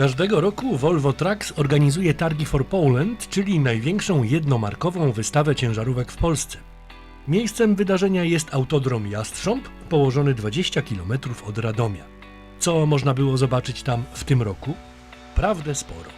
Każdego roku Volvo Trucks organizuje targi for Poland, czyli największą jednomarkową wystawę ciężarówek w Polsce. Miejscem wydarzenia jest autodrom Jastrząb, położony 20 km od Radomia. Co można było zobaczyć tam w tym roku? Prawdę sporo.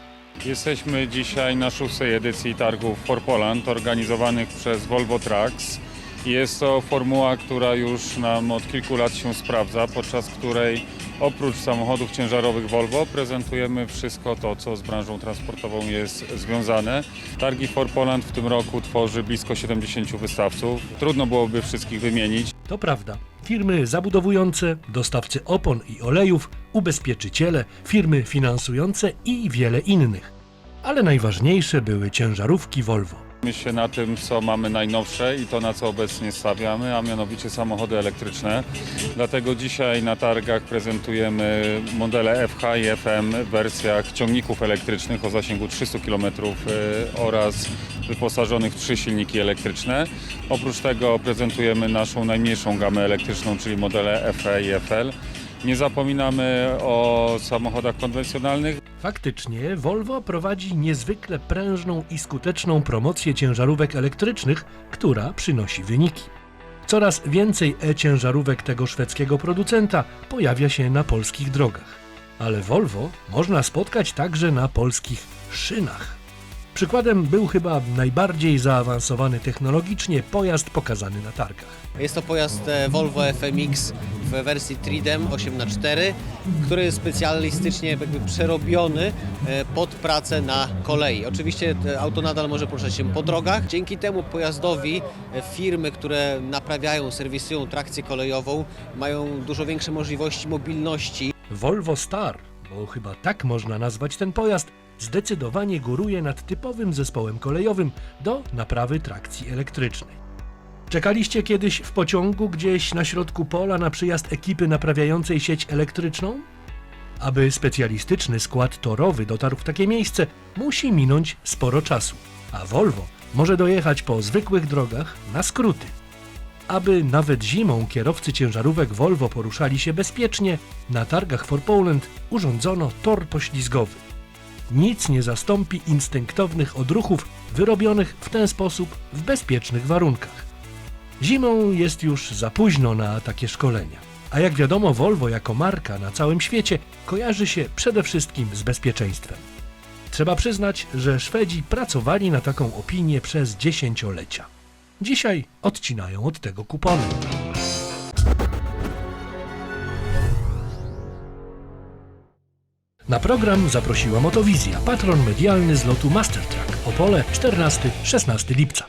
Jesteśmy dzisiaj na szóstej edycji targów For Poland organizowanych przez Volvo Trucks. Jest to formuła, która już nam od kilku lat się sprawdza, podczas której oprócz samochodów ciężarowych Volvo prezentujemy wszystko to, co z branżą transportową jest związane. Targi For Poland w tym roku tworzy blisko 70 wystawców. Trudno byłoby wszystkich wymienić. To prawda. Firmy zabudowujące, dostawcy opon i olejów, ubezpieczyciele, firmy finansujące i wiele innych. Ale najważniejsze były ciężarówki Volvo. My się na tym, co mamy najnowsze i to, na co obecnie stawiamy, a mianowicie samochody elektryczne. Dlatego dzisiaj na targach prezentujemy modele FH i FM w wersjach ciągników elektrycznych o zasięgu 300 km oraz wyposażonych w trzy silniki elektryczne. Oprócz tego prezentujemy naszą najmniejszą gamę elektryczną, czyli modele FE i FL. Nie zapominamy o samochodach konwencjonalnych. Faktycznie Volvo prowadzi niezwykle prężną i skuteczną promocję ciężarówek elektrycznych, która przynosi wyniki. Coraz więcej e-ciężarówek tego szwedzkiego producenta pojawia się na polskich drogach. Ale Volvo można spotkać także na polskich szynach. Przykładem był chyba najbardziej zaawansowany technologicznie pojazd pokazany na targach. Jest to pojazd e, Volvo FMX w wersji Tridem 8x4, który jest specjalistycznie jakby przerobiony e, pod pracę na kolei. Oczywiście e, auto nadal może poruszać się po drogach. Dzięki temu pojazdowi firmy, które naprawiają, serwisują trakcję kolejową, mają dużo większe możliwości mobilności Volvo Star, bo chyba tak można nazwać ten pojazd, zdecydowanie góruje nad typowym zespołem kolejowym do naprawy trakcji elektrycznej. Czekaliście kiedyś w pociągu gdzieś na środku pola na przyjazd ekipy naprawiającej sieć elektryczną? Aby specjalistyczny skład torowy dotarł w takie miejsce, musi minąć sporo czasu, a Volvo może dojechać po zwykłych drogach na skróty. Aby nawet zimą kierowcy ciężarówek Volvo poruszali się bezpiecznie, na targach For Poland urządzono tor poślizgowy. Nic nie zastąpi instynktownych odruchów wyrobionych w ten sposób w bezpiecznych warunkach. Zimą jest już za późno na takie szkolenia. A jak wiadomo, Volvo jako marka na całym świecie kojarzy się przede wszystkim z bezpieczeństwem. Trzeba przyznać, że Szwedzi pracowali na taką opinię przez dziesięciolecia. Dzisiaj odcinają od tego kupony. Na program zaprosiła Motowizja, patron medialny z lotu Mastertrack, Opole 14-16 lipca.